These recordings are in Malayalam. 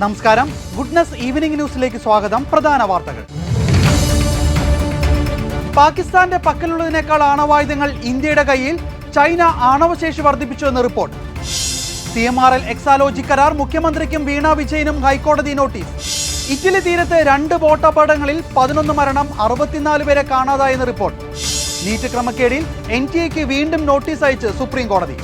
നമസ്കാരം. ഗുഡ്നസ് ഈവനിംഗ് ന്യൂസിലേക്ക് സ്വാഗതം. പ്രധാന വാർത്തകൾ. പാകിസ്ഥാന്റെ പക്കലുള്ളതിനേക്കാൾ ആണവായുധങ്ങൾ ഇന്ത്യയുടെ കയ്യിൽ. ചൈന ആണവശേഷി വർദ്ധിപ്പിച്ചുവെന്ന് report. C M R L Exalogic കരാർ മുഖ്യമന്ത്രിക്കും വീണ വിജയനും ഹൈക്കോടതി നോട്ടീസ്. ഇറ്റലി തീരത്ത് രണ്ട് ബോട്ടപകടങ്ങളിൽ പതിനൊന്ന് മരണം അറുപത്തിനാല് പേരെ കാണാതായെന്ന് റിപ്പോർട്ട്. നീറ്റ് ക്രമക്കേടിൽ എൻ ടി എക്ക് വീണ്ടും നോട്ടീസ് അയച്ച് സുപ്രീം കോടതി.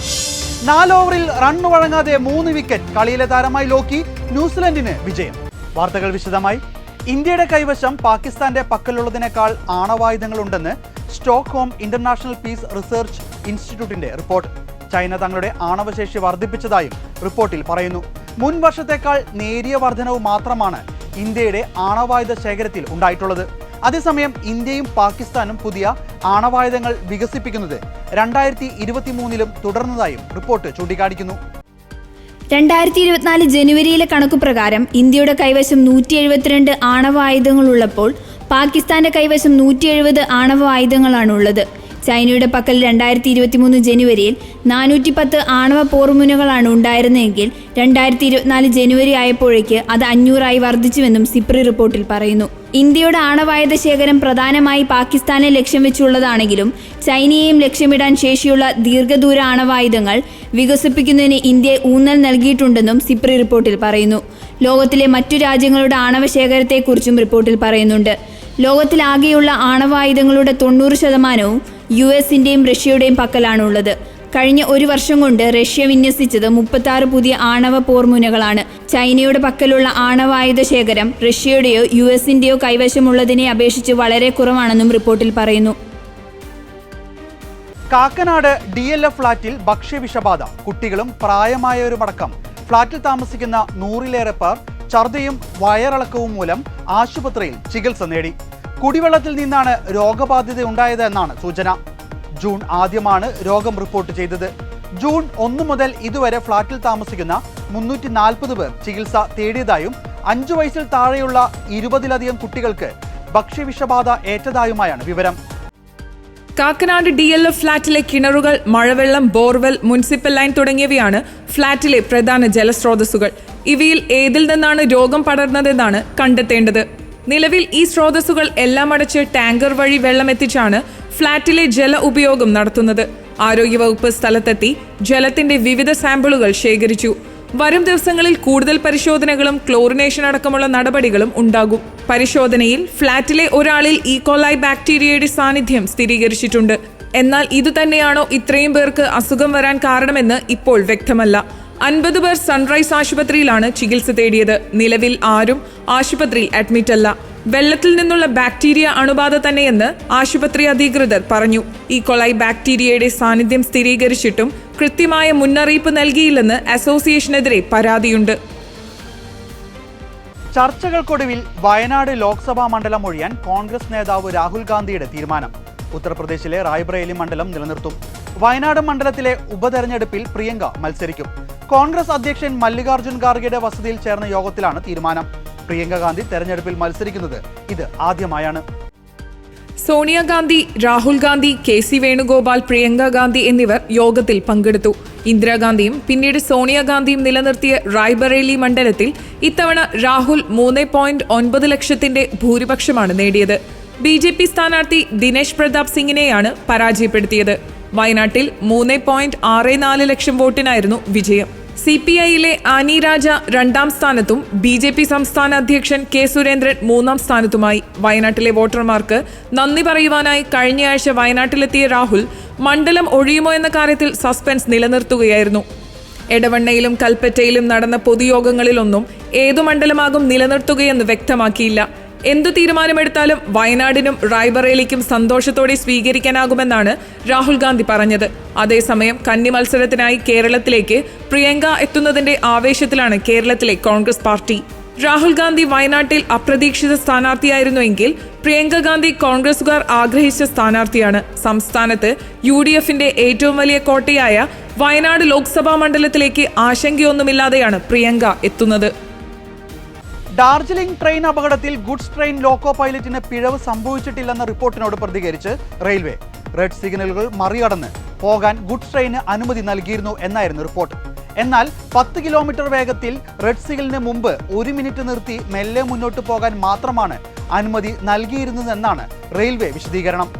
നാല് ഓവറിൽ റൺ വഴങ്ങാതെ മൂന്ന് വിക്കറ്റ് കളിയിലെ താരമായി ലോക്കി ന്യൂസിലൻഡിന് വിജയം. വാർത്തകൾ വിശദമായി. ഇന്ത്യയുടെ കൈവശം പാകിസ്ഥാന്റെ പക്കലുള്ളതിനേക്കാൾ ആണവായുധങ്ങളുണ്ടെന്ന് സ്റ്റോക്ക്ഹോം ഇന്റർനാഷണൽ പീസ് റിസർച്ച് ഇൻസ്റ്റിറ്റ്യൂട്ടിന്റെ റിപ്പോർട്ട്. ചൈന തങ്ങളുടെ ആണവശേഷി വർദ്ധിപ്പിച്ചതായും റിപ്പോർട്ടിൽ പറയുന്നു. മുൻ വർഷത്തേക്കാൾ നേരിയ വർധനവ് മാത്രമാണ് ഇന്ത്യയുടെ ആണവായുധ ശേഖരത്തിൽ ഉണ്ടായിട്ടുള്ളത്. അതേസമയം ഇന്ത്യയും പാകിസ്ഥാനും പുതിയ ആണവായുധങ്ങൾ വികസിപ്പിക്കുന്നത് രണ്ടായിരത്തി ഇരുപത്തി മൂന്നിലും തുടർന്നതായും റിപ്പോർട്ട് ചൂണ്ടിക്കാണിക്കുന്നു. രണ്ടായിരത്തി ഇരുപത്തിനാല് ജനുവരിയിലെ കണക്കു പ്രകാരം ഇന്ത്യയുടെ കൈവശം നൂറ്റി എഴുപത്തിരണ്ട് ആണവായുധങ്ങളുള്ളപ്പോൾ പാകിസ്ഥാന്റെ കൈവശം നൂറ്റി എഴുപത് ആണവ ആയുധങ്ങളാണുള്ളത് ചൈനയുടെ പക്കൽ രണ്ടായിരത്തി ഇരുപത്തിമൂന്ന് ജനുവരിയിൽ നാനൂറ്റി പത്ത് ആണവ പോർമുനകളാണ് ഉണ്ടായിരുന്നതെങ്കിൽ രണ്ടായിരത്തി ഇരുപത്തിനാല് ജനുവരി ആയപ്പോഴേക്ക് അത് അഞ്ഞൂറായി വർദ്ധിച്ചുവെന്നും സിപ്രി റിപ്പോർട്ടിൽ പറയുന്നു. ഇന്ത്യയുടെ ആണവായുധ ശേഖരം പ്രധാനമായി പാകിസ്ഥാനെ ലക്ഷ്യം വെച്ചുള്ളതാണെങ്കിലും ചൈനയെയും ലക്ഷ്യമിടാൻ ശേഷിയുള്ള ദീർഘദൂര ആണവായുധങ്ങൾ വികസിപ്പിക്കുന്നതിന് ഇന്ത്യ ഊന്നൽ നൽകിയിട്ടുണ്ടെന്നും സിപ്രി റിപ്പോർട്ടിൽ പറയുന്നു. ലോകത്തിലെ മറ്റു രാജ്യങ്ങളുടെ ആണവ ശേഖരത്തെക്കുറിച്ചും റിപ്പോർട്ടിൽ പറയുന്നുണ്ട്. ലോകത്തിലാകെയുള്ള ആണവായുധങ്ങളുടെ തൊണ്ണൂറ് ശതമാനവും യു എസിന്റെയും റഷ്യയുടെയും പക്കലാണുള്ളത്. കഴിഞ്ഞ ഒരു വർഷം കൊണ്ട് റഷ്യ വിന്യസിച്ചത് മുപ്പത്തി ആറ് പുതിയ ആണവ പോർമുനകളാണ്. ചൈനയുടെ പക്കലുള്ള ആണവായുധ ശേഖരം റഷ്യയുടെയോ യു എസിന്റെയോ കൈവശമുള്ളതിനെ അപേക്ഷിച്ച് വളരെ കുറവാണെന്നും റിപ്പോർട്ടിൽ പറയുന്നു. കാക്കനാട് ഡി എൽ എഫ് ഫ്ളാറ്റിൽ ഭക്ഷ്യവിഷബാധ. കുട്ടികളും പ്രായമായവരുമടക്കം. ഫ്ളാറ്റിൽ താമസിക്കുന്ന നൂറിലേറെ പേർ ഛർദിയും വയറിളക്കവും മൂലം ആശുപത്രിയിൽ ചികിത്സ നേടി. കുടിവെള്ളത്തിൽ നിന്നാണ് രോഗബാധിത ഉണ്ടായത് എന്നാണ് സൂചന. ജൂൺ ആദ്യമാണ് രോഗം റിപ്പോർട്ട് ചെയ്തത്. ജൂൺ ഒന്ന് മുതൽ ഇതുവരെ ഫ്ളാറ്റിൽ താമസിക്കുന്ന മുന്നൂറ്റി നാൽപ്പത് പേർ ചികിത്സ തേടിയതായും അഞ്ചു വയസ്സിൽ താഴെയുള്ള ഇരുപതിലധികം കുട്ടികൾക്ക് ഭക്ഷ്യവിഷബാധ ഏറ്റതായുമായാണ് വിവരം. കാക്കനാട് ഡി എൽ എഫ് ഫ്ളാറ്റിലെ കിണറുകൾ മഴവെള്ളം ബോർവെൽ മുനിസിപ്പൽ ലൈൻ തുടങ്ങിയവയാണ് ഫ്ളാറ്റിലെ പ്രധാന ജലസ്രോതസ്സുകൾ. ഇവയിൽ ഏതിൽ നിന്നാണ് രോഗം പടർന്നതെന്നാണ് കണ്ടെത്തേണ്ടത്. നിലവിൽ ഈ സ്രോതസ്സുകൾ എല്ലാം അടച്ച് ടാങ്കർ വഴി വെള്ളം എത്തിച്ചാണ് ഫ്ളാറ്റിലെ ജല ഉപയോഗം നടത്തുന്നത്. ആരോഗ്യവകുപ്പ് സ്ഥലത്തെത്തി ജലത്തിന്റെ വിവിധ സാമ്പിളുകൾ ശേഖരിച്ചു. വരും ദിവസങ്ങളിൽ കൂടുതൽ പരിശോധനകളും ക്ലോറിനേഷൻ അടക്കമുള്ള നടപടികളും ഉണ്ടാകും. പരിശോധനയിൽ ഫ്ളാറ്റിലെ ഒരാളിൽ ഈക്കോലായി ബാക്ടീരിയയുടെ സാന്നിധ്യം സ്ഥിരീകരിച്ചിട്ടുണ്ട്. എന്നാൽ ഇതുതന്നെയാണോ ഇത്രയും പേർക്ക് അസുഖം വരാൻ കാരണമെന്ന് ഇപ്പോൾ വ്യക്തമല്ല. അൻപത് പേർ സൺറൈസ് ആശുപത്രിയിലാണ് ചികിത്സ തേടിയത്. നിലവിൽ ആരും ആശുപത്രിയിൽ അഡ്മിറ്റ് അല്ല വെള്ളത്തിൽ നിന്നുള്ള ബാക്ടീരിയ അണുബാധ തന്നെയെന്ന് ആശുപത്രി അധികൃതർ പറഞ്ഞു. ഈ കൊളായി ബാക്ടീരിയയുടെ സാന്നിധ്യം സ്ഥിരീകരിച്ചിട്ടും കൃത്യമായ മുന്നറിയിപ്പ് നൽകിയില്ലെന്ന് അസോസിയേഷനെതിരെ പരാതിയുണ്ട്. ചർച്ചകൾക്കൊടുവിൽ വയനാട് ലോക്സഭാ മണ്ഡലം ഒഴിയാൻ കോൺഗ്രസ് നേതാവ് രാഹുൽ ഗാന്ധിയുടെ തീരുമാനം. ഉത്തർപ്രദേശിലെ റായ്ബറേലി മണ്ഡലം നിലനിർത്തും. വയനാട് മണ്ഡലത്തിലെ ഉപതെരഞ്ഞെടുപ്പിൽ പ്രിയങ്ക മത്സരിക്കും. കോൺഗ്രസ് അധ്യക്ഷൻ മല്ലികാർജുൻ ഖാർഗെയുടെ വസതിയിൽ ചേർന്ന യോഗത്തിലാണ് തീരുമാനം. പ്രിയങ്ക ഗാന്ധി തെരഞ്ഞെടുപ്പിൽ മത്സരിക്കുന്നത് ഇത് ആദ്യമായാണ്. സോണിയാഗാന്ധി രാഹുൽ ഗാന്ധി കെ സി വേണുഗോപാൽ പ്രിയങ്കാഗാന്ധി എന്നിവർ യോഗത്തിൽ പങ്കെടുത്തു. ഇന്ദിരാഗാന്ധിയും പിന്നീട് സോണിയാഗാന്ധിയും നിലനിർത്തിയ റായ്ബറേലി മണ്ഡലത്തിൽ ഇത്തവണ രാഹുൽ മൂന്ന് പോയിന്റ് ഒൻപത് ലക്ഷത്തിന്റെ ഭൂരിപക്ഷമാണ് നേടിയത്. ബി ജെ പി സ്ഥാനാർത്ഥി ദിനേശ് പ്രതാപ് സിംഗിനെയാണ് പരാജയപ്പെടുത്തിയത്. വയനാട്ടിൽ മൂന്ന് പോയിന്റ് ആറ് നാല് ലക്ഷം വോട്ടിനായിരുന്നു വിജയം. സി പി ഐയിലെ ആനി രാജ രണ്ടാം സ്ഥാനത്തും ബി ജെ പി സംസ്ഥാന അധ്യക്ഷൻ കെ സുരേന്ദ്രൻ മൂന്നാം സ്ഥാനത്തുമായി. വയനാട്ടിലെ വോട്ടർമാർക്ക് നന്ദി പറയുവാനായി കഴിഞ്ഞയാഴ്ച വയനാട്ടിലെത്തിയ രാഹുൽ മണ്ഡലം ഒഴിയുമോ എന്ന കാര്യത്തിൽ സസ്പെൻസ് നിലനിർത്തുകയായിരുന്നു. എടവണ്ണയിലും കൽപ്പറ്റയിലും നടന്ന പൊതുയോഗങ്ങളിലൊന്നും ഏതു മണ്ഡലമാകും നിലനിർത്തുകയെന്ന് വ്യക്തമാക്കിയില്ല. എന്തു തീരുമാനമെടുത്താലും വയനാടിനും റായ്ബറേലിക്കും സന്തോഷത്തോടെ സ്വീകരിക്കാനാകുമെന്നാണ് രാഹുൽ ഗാന്ധി പറഞ്ഞത്. അതേസമയം കന്നി മത്സരത്തിനായി കേരളത്തിലേക്ക് പ്രിയങ്ക എത്തുന്നതിന്റെ ആവേശത്തിലാണ് കേരളത്തിലെ കോൺഗ്രസ് പാർട്ടി. രാഹുൽ ഗാന്ധി വയനാട്ടിൽ അപ്രതീക്ഷിത സ്ഥാനാർത്ഥിയായിരുന്നുവെങ്കിൽ പ്രിയങ്ക ഗാന്ധി കോൺഗ്രസുകാർ ആഗ്രഹിച്ച സ്ഥാനാർത്ഥിയാണ്. സംസ്ഥാനത്ത് യു ഡി എഫിന്റെ ഏറ്റവും വലിയ കോട്ടയായ വയനാട് ലോക്സഭാ മണ്ഡലത്തിലേക്ക് ആശങ്കയൊന്നുമില്ലാതെയാണ് പ്രിയങ്ക എത്തുന്നത്. ഡാർജിലിംഗ് ട്രെയിൻ അപകടത്തിൽ ഗുഡ്സ് ട്രെയിൻ ലോക്കോ പൈലറ്റിന് പിഴവ് സംഭവിച്ചിട്ടില്ലെന്ന റിപ്പോർട്ടിനോട് പ്രതികരിച്ച് റെയിൽവേ. റെഡ് സിഗ്നലുകൾ മറികടന്ന് പോകാൻ ഗുഡ്സ് ട്രെയിന് അനുമതി നൽകിയിരുന്നു എന്നായിരുന്നു റിപ്പോർട്ട്. എന്നാൽ പത്ത് കിലോമീറ്റർ വേഗത്തിൽ റെഡ് സിഗ്നലിന് മുമ്പ് ഒരു മിനിറ്റ് നിർത്തി മെല്ലെ മുന്നോട്ട് പോകാൻ മാത്രമാണ് അനുമതി നൽകിയിരുന്നതെന്നാണ് റെയിൽവേ വിശദീകരണം.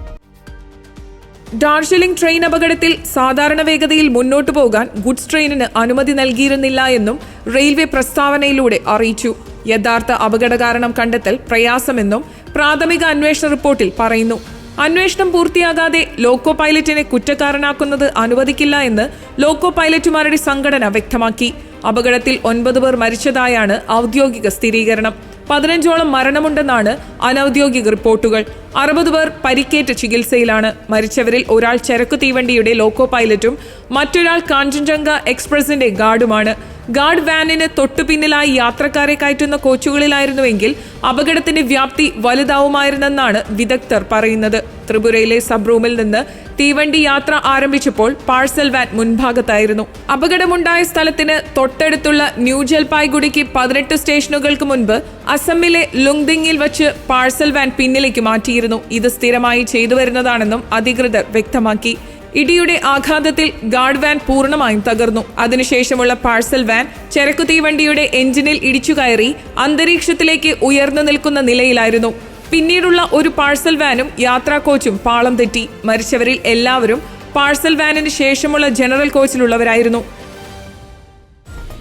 ഡാർജിലിംഗ് ട്രെയിൻ അപകടത്തിൽ സാധാരണ വേഗതയിൽ മുന്നോട്ടു പോകാൻ ഗുഡ്സ് ട്രെയിനിന് അനുമതി നൽകിയിരുന്നില്ല എന്നും റെയിൽവേ പ്രസ്താവനയിലൂടെ അറിയിച്ചു. യഥാർത്ഥ അപകട കാരണം കണ്ടെത്തൽ പ്രയാസമെന്നും പ്രാഥമിക അന്വേഷണ റിപ്പോർട്ടിൽ പറയുന്നു. അന്വേഷണം പൂർത്തിയാകാതെ ലോക്കോ പൈലറ്റിനെ കുറ്റക്കാരനാക്കുന്നത് അനുവദിക്കില്ല എന്ന് ലോക്കോ പൈലറ്റുമാരുടെ സംഘടന വ്യക്തമാക്കി. അപകടത്തിൽ ഒൻപത് പേർ മരിച്ചതായാണ് ഔദ്യോഗിക സ്ഥിരീകരണം. പതിനഞ്ചോളം മരണമുണ്ടെന്നാണ് അനൌദ്യോഗിക റിപ്പോർട്ടുകൾ. അറുപത് പേർ പരിക്കേറ്റ് ചികിത്സയിലാണ് മരിച്ചവരിൽ ഒരാൾ ചരക്കു തീവണ്ടിയുടെ ലോക്കോ പൈലറ്റും മറ്റൊരാൾ കാഞ്ചൻജംഗ എക്സ്പ്രസിന്റെ ഗാർഡുമാണ്. ഗാർഡ് വാനിന് തൊട്ടുപിന്നിലായി യാത്രക്കാരെ കയറ്റുന്ന കോച്ചുകളിലായിരുന്നുവെങ്കിൽ അപകടത്തിന്റെ വ്യാപ്തി വലുതാവുമായിരുന്നെന്നാണ് വിദഗ്ധർ പറയുന്നത്. ത്രിപുരയിലെ സബ് റൂമിൽ നിന്ന് തീവണ്ടി യാത്ര ആരംഭിച്ചപ്പോൾ പാഴ്സൽ വാൻ മുൻഭാഗത്തായിരുന്നു. അപകടമുണ്ടായ സ്ഥലത്തിന് തൊട്ടടുത്തുള്ള ന്യൂ ജൽപായ്ഗുഡിക്ക് പതിനെട്ട് സ്റ്റേഷനുകൾക്ക് മുൻപ് അസമിലെ ലുങ്ദിങ്ങിൽ വച്ച് പാഴ്സൽ വാൻ പിന്നിലേക്ക് മാറ്റിയിരുന്നു. ഇത് സ്ഥിരമായി ചെയ്തു വരുന്നതാണെന്നും അധികൃതർ വ്യക്തമാക്കി. ഇടിയുടെ ആഘാതത്തിൽ ഗാർഡ് വാൻ പൂർണമായും തകർന്നു. അതിനുശേഷമുള്ള പാഴ്സൽ വാൻ ചരക്കു തീവണ്ടിയുടെ എഞ്ചിനിൽ ഇടിച്ചുകയറി അന്തരീക്ഷത്തിലേക്ക് ഉയർന്നു നിൽക്കുന്ന നിലയിലായിരുന്നു. പിന്നീടുള്ള ഒരു പാഴ്സൽ വാനും യാത്രാ കോച്ചും പാളം തെറ്റി. മരിച്ചവരിൽ എല്ലാവരും പാഴ്സൽ വാനിന് ശേഷമുള്ള ജനറൽ കോച്ചിലുള്ളവരായിരുന്നു.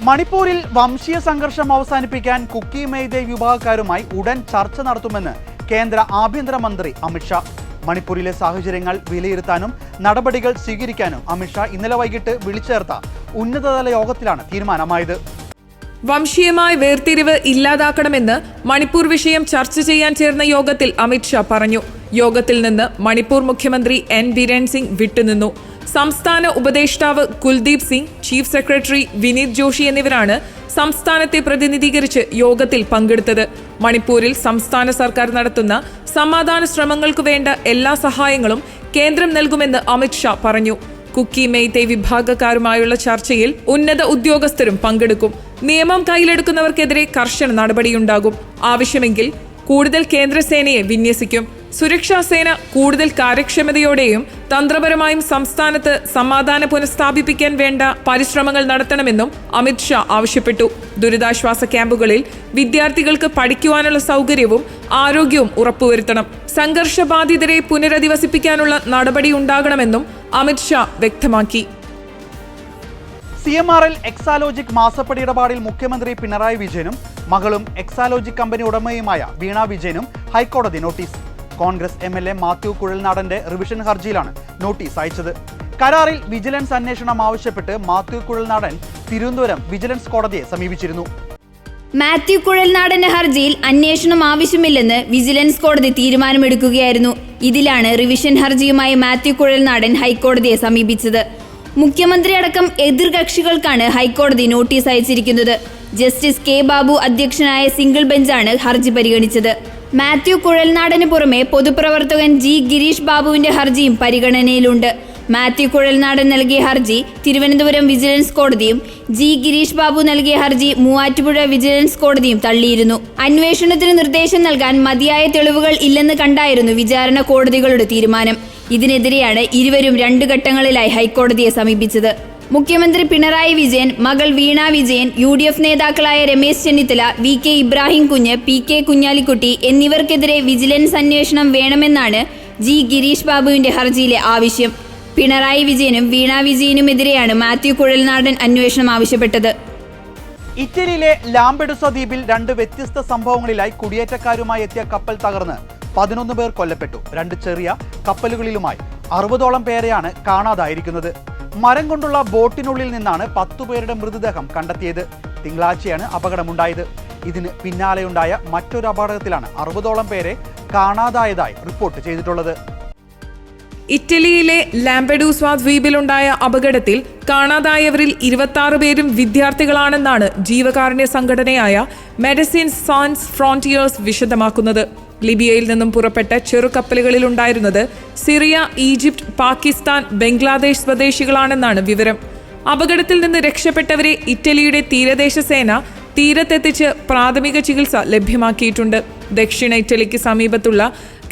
മണിപ്പൂരിൽ വംശീയ സംഘർഷം അവസാനിപ്പിക്കാൻ കുക്കി മെയ്തേ വിഭാഗക്കാരുമായി ഉടൻ ചർച്ച നടത്തുമെന്ന് കേന്ദ്ര ആഭ്യന്തരമന്ത്രി അമിത്ഷാ മണിപ്പൂരിലെ സാഹചര്യങ്ങൾ വിലയിരുത്താനും നടപടികൾ സ്വീകരിക്കാനും അമിത്ഷാ ഇന്നലെ വൈകിട്ട് വിളിച്ചേർത്ത ഉന്നതതല യോഗത്തിലാണ് തീരുമാനമായത്. വംശീയമായ വേർതിരിവ് ഇല്ലാതാക്കണമെന്ന് മണിപ്പൂർ വിഷയം ചർച്ച ചെയ്യാൻ ചേർന്ന യോഗത്തിൽ അമിത്ഷാ പറഞ്ഞു. യോഗത്തിൽ നിന്ന് മണിപ്പൂർ മുഖ്യമന്ത്രി എൻ. ബിരൺ സിംഗ് വിട്ടുനിന്നു. സംസ്ഥാന ഉപദേഷ്ടാവ് കുൽദീപ് സിംഗ് ചീഫ് സെക്രട്ടറി വിനീത് ജോഷി എന്നിവരാണ് സംസ്ഥാനത്തെ പ്രതിനിധീകരിച്ച് യോഗത്തിൽ പങ്കെടുത്തത്. മണിപ്പൂരിൽ സംസ്ഥാന സർക്കാർ നടത്തുന്ന സമാധാന ശ്രമങ്ങൾക്ക് വേണ്ട എല്ലാ സഹായങ്ങളും കേന്ദ്രം നൽകുമെന്ന് അമിത്ഷാ പറഞ്ഞു. കുക്കി മെയ്തേ വിഭാഗക്കാരുമായുള്ള ചർച്ചയിൽ ഉന്നത ഉദ്യോഗസ്ഥരും പങ്കെടുക്കും. നിയമം കയ്യിലെടുക്കുന്നവർക്കെതിരെ കർശന നടപടിയുണ്ടാകും. ആവശ്യമെങ്കിൽ കൂടുതൽ കേന്ദ്രസേനയെ വിന്യസിക്കും. സുരക്ഷാ സേന കൂടുതൽ കാര്യക്ഷമതയോടെയും തന്ത്രപരമായും സംസ്ഥാനത്ത് സമാധാനം പുനഃസ്ഥാപിപ്പിക്കാൻ വേണ്ട പരിശ്രമങ്ങൾ നടത്തണമെന്നും അമിത്ഷാ ആവശ്യപ്പെട്ടു. ദുരിതാശ്വാസ ക്യാമ്പുകളിൽ വിദ്യാർത്ഥികൾക്ക് പഠിക്കുവാനുള്ള സൗകര്യവും ആരോഗ്യവും ഉറപ്പുവരുത്തണം. സംഘർഷബാധിതരെ പുനരധിവസിപ്പിക്കാനുള്ള നടപടി ഉണ്ടാകണമെന്നും അമിത്ഷാ വ്യക്തമാക്കി. C M R L Exalogic മാസപ്പടി ഇടപാടിൽ മുഖ്യമന്ത്രി പിണറായി വിജയനും മകളും എക്സാലോജിക് കമ്പനി ഉടമയുമായ വീണ വിജയനും ഹൈക്കോടതി notice. Congress M L A Mathew കുഴൽനാടന്റെ revision ഹർജിയിലാണ് നോട്ടീസ് അയച്ചത്. കരാറിൽ വിജിലൻസ് അന്വേഷണം ആവശ്യപ്പെട്ട് മാത്യു കുഴൽനാടൻ തിരുവനന്തപുരം വിജിലൻസ് കോടതിയെ സമീപിച്ചിരുന്നു. മാത്യു കുഴൽനാടന്റെ ഹർജിയിൽ അന്വേഷണം ആവശ്യമില്ലെന്ന് വിജിലൻസ് കോടതി തീരുമാനമെടുക്കുകയായിരുന്നു. ഇതിലാണ് റിവിഷൻ ഹർജിയുമായി മാത്യു കുഴൽനാടൻ ഹൈക്കോടതിയെ സമീപിച്ചത്. മുഖ്യമന്ത്രി അടക്കം എതിർകക്ഷികൾക്കാണ് ഹൈക്കോടതി നോട്ടീസ് അയച്ചിരിക്കുന്നത്. ജസ്റ്റിസ് കെ ബാബു അധ്യക്ഷനായ സിംഗിൾ ബെഞ്ചാണ് ഹർജി പരിഗണിച്ചത്. മാത്യു കുഴൽനാടന് പുറമെ പൊതുപ്രവർത്തകൻ ജി ഗിരീഷ് ബാബുവിന്റെ ഹർജിയും പരിഗണനയിലുണ്ട്. മാത്യു കുഴൽനാടൻ നൽകിയ ഹർജി തിരുവനന്തപുരം വിജിലൻസ് കോടതിയും ജി ഗിരീഷ് ബാബു നൽകിയ ഹർജി മൂവാറ്റുപുഴ വിജിലൻസ് കോടതിയും തള്ളിയിരുന്നു. അന്വേഷണത്തിന് നിർദ്ദേശം നൽകാൻ മതിയായ തെളിവുകൾ ഇല്ലെന്ന് കണ്ടായിരുന്നു വിചാരണ കോടതികളുടെ തീരുമാനം. ഇതിനെതിരെയാണ് ഇരുവരും രണ്ടു ഘട്ടങ്ങളിലായി ഹൈക്കോടതിയെ സമീപിച്ചത്. മുഖ്യമന്ത്രി പിണറായി വിജയൻ മകൾ Veena Vijayan U D F നേതാക്കളായ Ramesh Chennithala V K Ibrahim Kunju P K Kunhalikutty എന്നിവർക്കെതിരെ vigilance അന്വേഷണം വേണമെന്നാണ് ജി ഗിരീഷ് ബാബുവിന്റെ ഹർജിയിലെ ആവശ്യം. പിണറായി വിജയനും വീണ വിജയനുമെതിരെയാണ് മാത്യു കുഴൽനാടൻ അന്വേഷണം ആവശ്യപ്പെട്ടത്. ഇറ്റലിയിലെ ലാംബെഡുസ ദ്വീപിൽ രണ്ട് വ്യത്യസ്ത സംഭവങ്ങളിലായി കുടിയേറ്റക്കാരുമായി എത്തിയ കപ്പൽ തകർന്ന് പതിനൊന്ന് പേർ കൊല്ലപ്പെട്ടു. രണ്ട് ചെറിയ കപ്പലുകളിലുമായി അറുപതോളം പേരെയാണ് കാണാതായിരിക്കുന്നത്. മരം കൊണ്ടുള്ള ബോട്ടിനുള്ളിൽ നിന്നാണ് പത്തുപേരുടെ മൃതദേഹം കണ്ടെത്തിയത്. തിങ്കളാഴ്ചയാണ് അപകടമുണ്ടായത്. ഇതിന് പിന്നാലെയുണ്ടായ മറ്റൊരു അപകടത്തിലാണ് അറുപതോളം പേരെ കാണാതായതായി റിപ്പോർട്ട് ചെയ്തിട്ടുള്ളത്. ഇറ്റലിയിലെ ലാംപെഡൂസ്വ ദ്വീപിലുണ്ടായ അപകടത്തിൽ കാണാതായവരിൽ ഇരുപത്തി പേരും വിദ്യാർത്ഥികളാണെന്നാണ് ജീവകാരുണ്യ സംഘടനയായ മെഡിസിൻ സാൻസ് ഫ്രോണ്ടിയേഴ്സ് വിശദമാക്കുന്നത്. ലിബിയയിൽ നിന്നും പുറപ്പെട്ട ചെറുകപ്പലുകളിലുണ്ടായിരുന്നത് സിറിയ ഈജിപ്ത് പാകിസ്ഥാൻ ബംഗ്ലാദേശ് സ്വദേശികളാണെന്നാണ് വിവരം. അപകടത്തിൽ നിന്ന് രക്ഷപ്പെട്ടവരെ ഇറ്റലിയുടെ തീരദേശ സേന തീരത്തെത്തിച്ച് പ്രാഥമിക ചികിത്സ ലഭ്യമാക്കിയിട്ടുണ്ട്. ദക്ഷിണ ഇറ്റലിക്ക് സമീപത്തുള്ള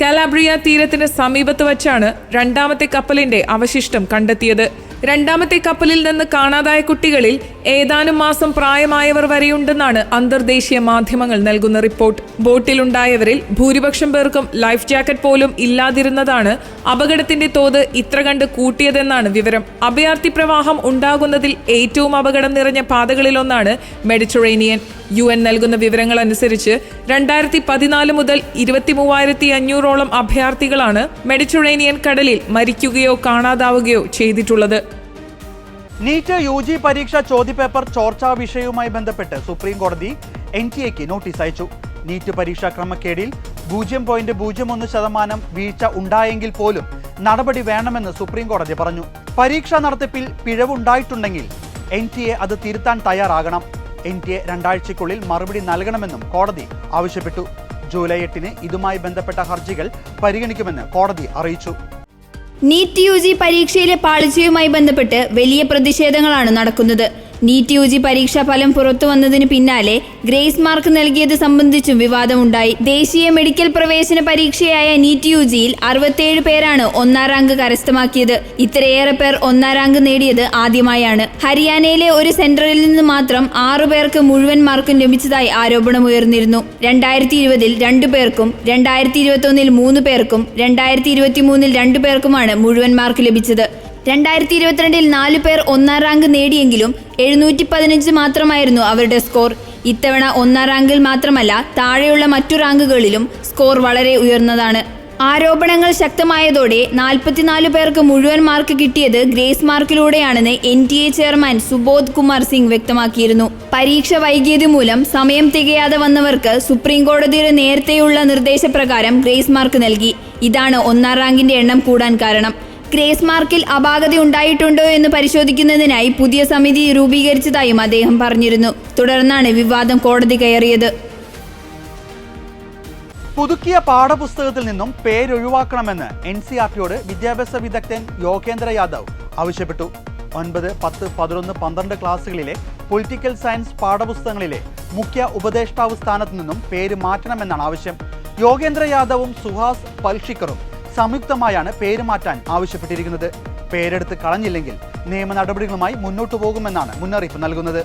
കലാബ്രിയ തീരത്തിന് സമീപത്ത് വച്ചാണ് രണ്ടാമത്തെ കപ്പലിന്റെ അവശിഷ്ടം കണ്ടെത്തിയത്. രണ്ടാമത്തെ കപ്പലിൽ നിന്ന് കാണാതായ കുട്ടികളിൽ ഏതാനും മാസം പ്രായമായവർ വരെയുണ്ടെന്നാണ് അന്തർദേശീയ മാധ്യമങ്ങൾ നൽകുന്ന റിപ്പോർട്ട്. ബോട്ടിലുണ്ടായവരിൽ ഭൂരിപക്ഷം പേർക്കും ലൈഫ് ജാക്കറ്റ് പോലും ഇല്ലാതിരുന്നതാണ് അപകടത്തിന്റെ തോത് ഇത്ര കണ്ട് കൂട്ടിയതെന്നാണ് വിവരം. അഭയാർത്ഥി പ്രവാഹം ഉണ്ടാകുന്നതിൽ ഏറ്റവും അപകടം നിറഞ്ഞ പാതകളിലൊന്നാണ് മെഡിറ്ററേനിയൻ. യു എൻ നൽകുന്ന വിവരങ്ങൾ അനുസരിച്ച് രണ്ടായിരത്തി പതിനാല് മുതൽ ഇരുപത്തി മൂവായിരത്തി അഞ്ഞൂറോളം അഭയാർത്ഥികളാണ് മെഡിറ്ററേനിയൻ കടലിൽ മരിക്കുകയോ കാണാതാവുകയോ ചെയ്തിട്ടുള്ളത്. നീറ്റ് യു ജി പരീക്ഷ ചോദ്യപേപ്പർ ചോർച്ചാ വിഷയവുമായി ബന്ധപ്പെട്ട് സുപ്രീം കോടതി എൻ ടി എക്ക് നോട്ടീസ് അയച്ചു. നീറ്റ് പരീക്ഷാ ക്രമക്കേടിൽ പൂജ്യം പോയിന്റ് പൂജ്യം ഒന്ന് ശതമാനം വീഴ്ച ഉണ്ടായെങ്കിൽ പോലും നടപടി വേണമെന്ന് സുപ്രീം കോടതി പറഞ്ഞു. പരീക്ഷാ നടത്തിപ്പിൽ പിഴവുണ്ടായിട്ടുണ്ടെങ്കിൽ എൻ ടി എ അത് തിരുത്താൻ തയ്യാറാകണം. എൻ ടി എ രണ്ടാഴ്ചയ്ക്കുള്ളിൽ മറുപടി നൽകണമെന്നും കോടതി ആവശ്യപ്പെട്ടു. ജൂലൈ എട്ടിന് ഇതുമായി ബന്ധപ്പെട്ട ഹർജികൾ പരിഗണിക്കുമെന്ന് കോടതി അറിയിച്ചു. നീറ്റ് യു ജി പരീക്ഷയിലെ പാളിച്ചയുമായി ബന്ധപ്പെട്ട് വലിയ പ്രതിഷേധങ്ങളാണ് നടക്കുന്നത്. നീറ്റ് യു ജി പരീക്ഷാ ഫലം പുറത്തു വന്നതിന് പിന്നാലെ ഗ്രേസ് മാർക്ക് നൽകിയത് സംബന്ധിച്ചും വിവാദമുണ്ടായി. ദേശീയ മെഡിക്കൽ പ്രവേശന പരീക്ഷയായ നീറ്റ് യു ജിയിൽ അറുപത്തിയേഴ് പേരാണ് ഒന്നാം റാങ്ക് കരസ്ഥമാക്കിയത്. ഇത്രയേറെ പേർ ഒന്നാം റാങ്ക് നേടിയത് ആദ്യമായാണ്. ഹരിയാനയിലെ ഒരു സെന്ററിൽ നിന്ന് മാത്രം ആറു പേർക്ക് മുഴുവൻ മാർക്കും ലഭിച്ചതായി ആരോപണമുയർന്നിരുന്നു. രണ്ടായിരത്തി ഇരുപതിൽ രണ്ടു പേർക്കും രണ്ടായിരത്തി ഇരുപത്തി ഒന്നിൽ മൂന്ന് പേർക്കും രണ്ടായിരത്തി ഇരുപത്തി മൂന്നിൽ രണ്ടു പേർക്കുമാണ് മുഴുവൻ മാർക്ക് ലഭിച്ചത്. രണ്ടായിരത്തി ഇരുപത്തിരണ്ടിൽ നാല് പേർ ഒന്നാം റാങ്ക് നേടിയെങ്കിലും എഴുന്നൂറ്റി പതിനഞ്ച് മാത്രമായിരുന്നു അവരുടെ സ്കോർ. ഇത്തവണ ഒന്നാം റാങ്കിൽ മാത്രമല്ല താഴെയുള്ള മറ്റു റാങ്കുകളിലും സ്കോർ വളരെ ഉയർന്നതാണ്. ആരോപണങ്ങൾ ശക്തമായതോടെ നാൽപ്പത്തിനാല് പേർക്ക് മുഴുവൻ മാർക്ക് കിട്ടിയത് grace മാർക്കിലൂടെയാണെന്ന് N T A chairman Subodh Kumar Singh വ്യക്തമാക്കിയിരുന്നു. പരീക്ഷ വൈകിയത് മൂലം സമയം തികയാതെ വന്നവർക്ക് സുപ്രീം കോടതിയുടെ നേരത്തെയുള്ള നിർദ്ദേശപ്രകാരം ഗ്രേസ് മാർക്ക് നൽകി. ഇതാണ് ഒന്നാം റാങ്കിന്റെ എണ്ണം കൂടാൻ കാരണം. ഗ്രേസ് മാർക്കിൽ അപാകത ഉണ്ടായിട്ടുണ്ടോ എന്ന് പരിശോധിക്കുന്നതിനായി പുതിയ സമിതി രൂപീകരിച്ചതായും അദ്ദേഹം പറഞ്ഞിരുന്നു. തുടർന്നാണ് വിവാദം കോടതി കയറിയത്. പുതുക്കിയ പാഠപുസ്തകത്തിൽ നിന്നും പേരൊഴിവാക്കണമെന്ന് എൻ സി ആർ ടിയോട് വിദ്യാഭ്യാസ വിദഗ്ധൻ യോഗേന്ദ്ര യാദവ് ആവശ്യപ്പെട്ടു. ഒൻപത് പത്ത് പതിനൊന്ന് പന്ത്രണ്ട് ക്ലാസ്സുകളിലെ പൊളിറ്റിക്കൽ സയൻസ് പാഠപുസ്തകങ്ങളിലെ മുഖ്യ ഉപദേഷ്ടാവ് സ്ഥാനത്ത് നിന്നും പേര് മാറ്റണമെന്നാണ് ആവശ്യം. യോഗേന്ദ്ര യാദവും സുഹാസ് പൽഷിക്കറും സംയുക്തമായാണ് പേര് മാറ്റാൻ ആവശ്യപ്പെട്ടിരിക്കുന്നത്. പേരെടുത്ത് കളഞ്ഞില്ലെങ്കിൽ നിയമ നടപടികളുമായി മുന്നോട്ടു പോകുമെന്നാണ് മുന്നറിയിപ്പ് നൽകുന്നത്.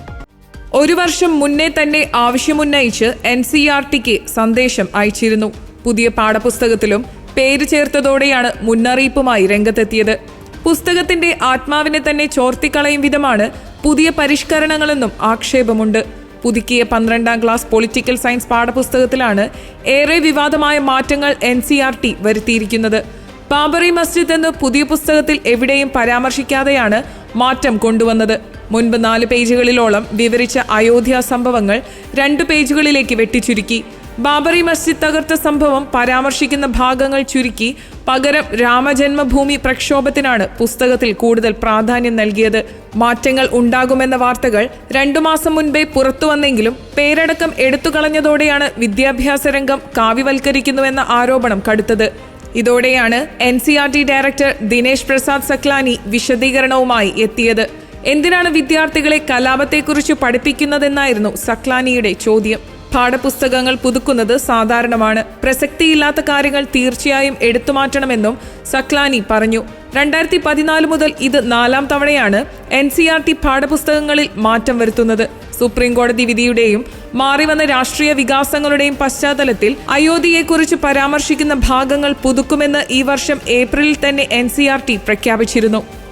ഒരു വർഷം മുന്നേ തന്നെ ആവശ്യമുന്നയിച്ച് എൻ സി ആർ ടിക്ക് സന്ദേശം അയച്ചിരുന്നു. പുതിയ പാഠപുസ്തകത്തിലും പേര് ചേർത്തതോടെയാണ് മുന്നറിയിപ്പുമായി രംഗത്തെത്തിയത്. പുസ്തകത്തിന്റെ ആത്മാവിനെ തന്നെ ചോർത്തിക്കളയും വിധമാണ് പുതിയ പരിഷ്കരണങ്ങളെന്നും ആക്ഷേപമുണ്ട്. പുതുക്കിയ പന്ത്രണ്ടാം ക്ലാസ് പൊളിറ്റിക്കൽ സയൻസ് പാഠപുസ്തകത്തിലാണ് ഏറെ വിവാദമായ മാറ്റങ്ങൾ എൻ സി ആർ ടി വരുത്തിയിരിക്കുന്നത്. ബാബറി മസ്ജിദ് എന്ന് പുതിയ പുസ്തകത്തിൽ എവിടെയും പരാമർശിക്കാതെയാണ് മാറ്റം കൊണ്ടുവന്നത്. മുൻപ് നാല് പേജുകളിലോളം വിവരിച്ച അയോധ്യ സംഭവങ്ങൾ രണ്ടു പേജുകളിലേക്ക് വെട്ടിച്ചുരുക്കി. ബാബറി മസ്ജിദ് തകർത്ത സംഭവം പരാമർശിക്കുന്ന ഭാഗങ്ങൾ ചുരുക്കി പകരം രാമജന്മഭൂമി പ്രക്ഷോഭത്തിനാണ് പുസ്തകത്തിൽ കൂടുതൽ പ്രാധാന്യം നൽകിയത്. മാറ്റങ്ങൾ ഉണ്ടാകുമെന്ന വാർത്തകൾ രണ്ടു മാസം മുൻപേ പുറത്തുവന്നെങ്കിലും പേരടക്കം എടുത്തുകളഞ്ഞതോടെയാണ് വിദ്യാഭ്യാസ രംഗം കാവ്യവൽക്കരിക്കുന്നുവെന്ന ആരോപണം കടുത്തത്. ഇതോടെയാണ് N C R T director Dinesh Prasad Saklani വിശദീകരണവുമായി എത്തിയത്. എന്തിനാണ് വിദ്യാർത്ഥികളെ കലാപത്തെക്കുറിച്ച് പഠിപ്പിക്കുന്നതെന്നായിരുന്നു സക്ലാനിയുടെ ചോദ്യം. പാഠപുസ്തകങ്ങൾ പുതുക്കുന്നത് സാധാരണമാണ്. പ്രസക്തിയില്ലാത്ത കാര്യങ്ങൾ തീർച്ചയായും എടുത്തുമാറ്റണമെന്നും സക്ലാനി പറഞ്ഞു. രണ്ടായിരത്തി പതിനാല് മുതൽ ഇത് നാലാം തവണയാണ് എൻ സി ആർ ടി പാഠപുസ്തകങ്ങളിൽ മാറ്റം വരുത്തുന്നത്. സുപ്രീം കോടതി വിധിയുടെയും മാറിവന്ന രാഷ്ട്രീയ വികാസങ്ങളുടെയും പശ്ചാത്തലത്തിൽ അയോധ്യയെക്കുറിച്ച് പരാമർശിക്കുന്ന ഭാഗങ്ങൾ പുതുക്കുമെന്ന് ഈ വർഷം ഏപ്രിലിൽ തന്നെ എൻ പ്രഖ്യാപിച്ചിരുന്നു.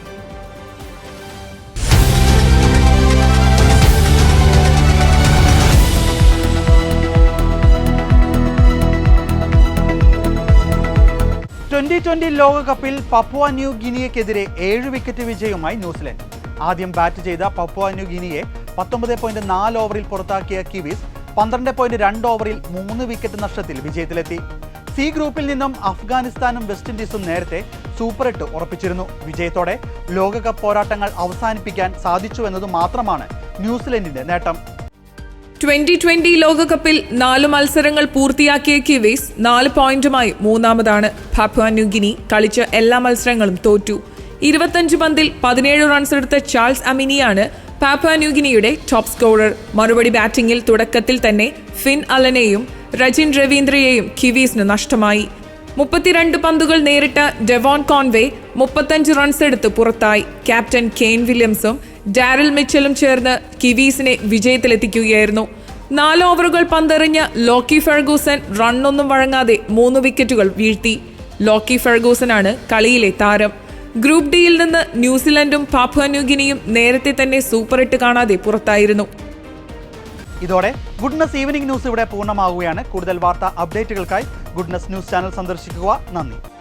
ട്വന്റി ട്വന്റി ലോകകപ്പിൽ പപ്പുവ ന്യൂ ഗിനിയക്കെതിരെ ഏഴ് വിക്കറ്റ് വിജയവുമായി ന്യൂസിലൻഡ്. ആദ്യം ബാറ്റ് ചെയ്ത പപ്പുവ ന്യൂ ഗിനിയെ പത്തൊമ്പത് പോയിന്റ് നാല് ഓവറിൽ പുറത്താക്കിയ കിവീസ് പന്ത്രണ്ട് പോയിന്റ് രണ്ട് ഓവറിൽ മൂന്ന് വിക്കറ്റ് നഷ്ടത്തിൽ വിജയത്തിലെത്തി. സി ഗ്രൂപ്പിൽ നിന്നും അഫ്ഗാനിസ്ഥാനും വെസ്റ്റ് ഇൻഡീസും നേരത്തെ സൂപ്പർ എട്ട് ഉറപ്പിച്ചിരുന്നു. വിജയത്തോടെ ലോകകപ്പ് പോരാട്ടങ്ങൾ അവസാനിപ്പിക്കാൻ സാധിച്ചു എന്നത് മാത്രമാണ് ന്യൂസിലൻഡിന്റെ നേട്ടം. ട്വന്റി ട്വന്റി ലോകകപ്പിൽ നാല് മത്സരങ്ങൾ പൂർത്തിയാക്കിയ കിവീസ് നാല് പോയിന്റുമായി മൂന്നാമതാണ്. പാപ്പുവ ന്യൂഗിനി കളിച്ച എല്ലാ മത്സരങ്ങളും തോറ്റു. ഇരുപത്തഞ്ച് പന്തിൽ പതിനേഴ് റൺസ് എടുത്ത ചാൾസ് അമിനിയാണ് പാപ്പുവ ന്യൂഗിനിയുടെ ടോപ്പ് സ്കോറർ. മറുപടി ബാറ്റിംഗിൽ തുടക്കത്തിൽ തന്നെ ഫിൻ അലനെയും രജിൻ രവീന്ദ്രയെയും കിവീസിന് നഷ്ടമായി. മുപ്പത്തിരണ്ട് പന്തുകൾ നേരിട്ട ഡെവോൺ കോൺവേ മുപ്പത്തഞ്ച് റൺസ് എടുത്ത് പുറത്തായി. ക്യാപ്റ്റൻ കെയ്ൻ വില്യംസും ഡാരൽ മിച്ചലും ചേർന്ന് കിവീസിനെ വിജയത്തിലെത്തിക്കുകയായിരുന്നു. നാല് ഓവറുകൾ പന്തെറിഞ്ഞ് ലോക്കി ഫെർഗൂസൻ റണ്ണൊന്നും വഴങ്ങാതെ മൂന്ന് വിക്കറ്റുകൾ വീഴ്ത്തി. ലോക്കി ഫെർഗൂസനാണ് കളിയിലെ താരം. ഗ്രൂപ്പ് ഡിയിൽ നിന്ന് ന്യൂസിലൻഡും പാപ്പുവന്യൂഗിനിയും നേരത്തെ തന്നെ സൂപ്പർ എട്ട് കാണാതെ പുറത്തായിരുന്നു. ഇതോടെ ഗുഡ്നസ് ഈവനിംഗ് ന്യൂസ് ഇവിടെ പൂർണമാവുകയാണ്. കൂടുതൽ വാർത്താ അപ്ഡേറ്റുകൾക്കായി ഗുഡ്നസ് ന്യൂസ് ചാനൽ സന്ദർശിക്കുക. നന്ദി.